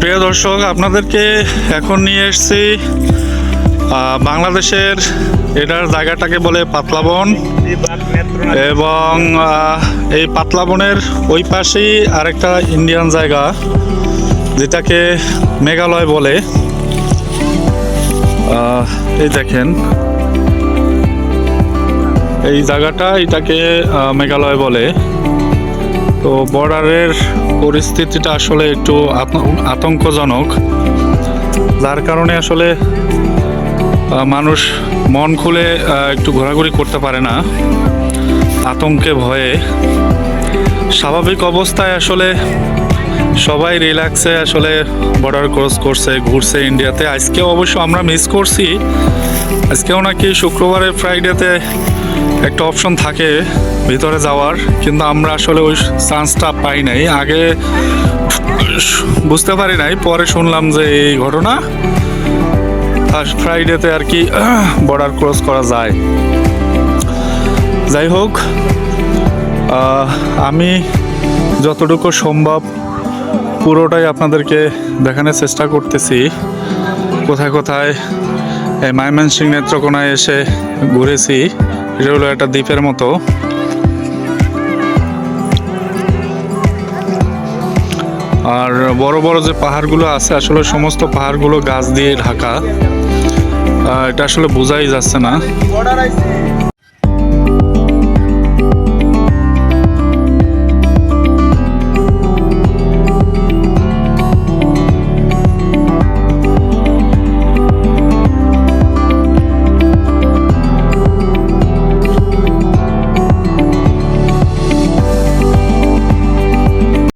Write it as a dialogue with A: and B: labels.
A: প্রিয় দর্শক, আপনাদেরকে এখন নিয়ে এসেছি বাংলাদেশের এটার জায়গাটাকে বলে পাতলাবন এবং এই পাতলাবনের ওই পাশেই আরেকটা ইন্ডিয়ান জায়গা, যেটাকে মেঘালয় বলে। এই দেখেন। এই জায়গাটা এটাকে মেঘালয় বলে। তো বর্ডারের পরিস্থিতিটা আসলে একটু আতঙ্কজনক। যার কারণে আসলে মানুষ মন খুলে একটু ঘোরাঘুরি করতে পারে না, আতঙ্কে ভয়ে। স্বাভাবিক অবস্থায় আসলে সবাই রিল্যাক্সে আসলে বর্ডার ক্রস করছে, ঘুরছে ইন্ডিয়াতে আজকেও অবশ্য আমরা মিস করছি। আজকেও নাকি শুক্রবারে ফ্রাইডেতে একটা অপশন থাকে ভিতরে যাওয়ার, কিন্তু আমরা আসলে ওই চান্সটা পাই নাই। আগে বুঝতে পারি নাই, পরে শুনলাম যে এই ঘটনা ফার্স্ট ফ্রাইডেতে আর কি বর্ডার ক্রস করা যায়। যাই হোক আমি যতটুকু সম্ভব পুরোটাই আপনাদেরকে দেখানোর চেষ্টা করতেছি। কোথায় কোথায় এই ময়মনসিং নেত্রকোনায় এসে ঘুরেছি। এটা হলো একটা দ্বীপের মতো। আর বড় বড় যে পাহাড়গুলো আছে, আসলে সমস্ত পাহাড়গুলো গাছ দিয়ে ঢাকা। এটা আসলে বোঝাই যাচ্ছে না।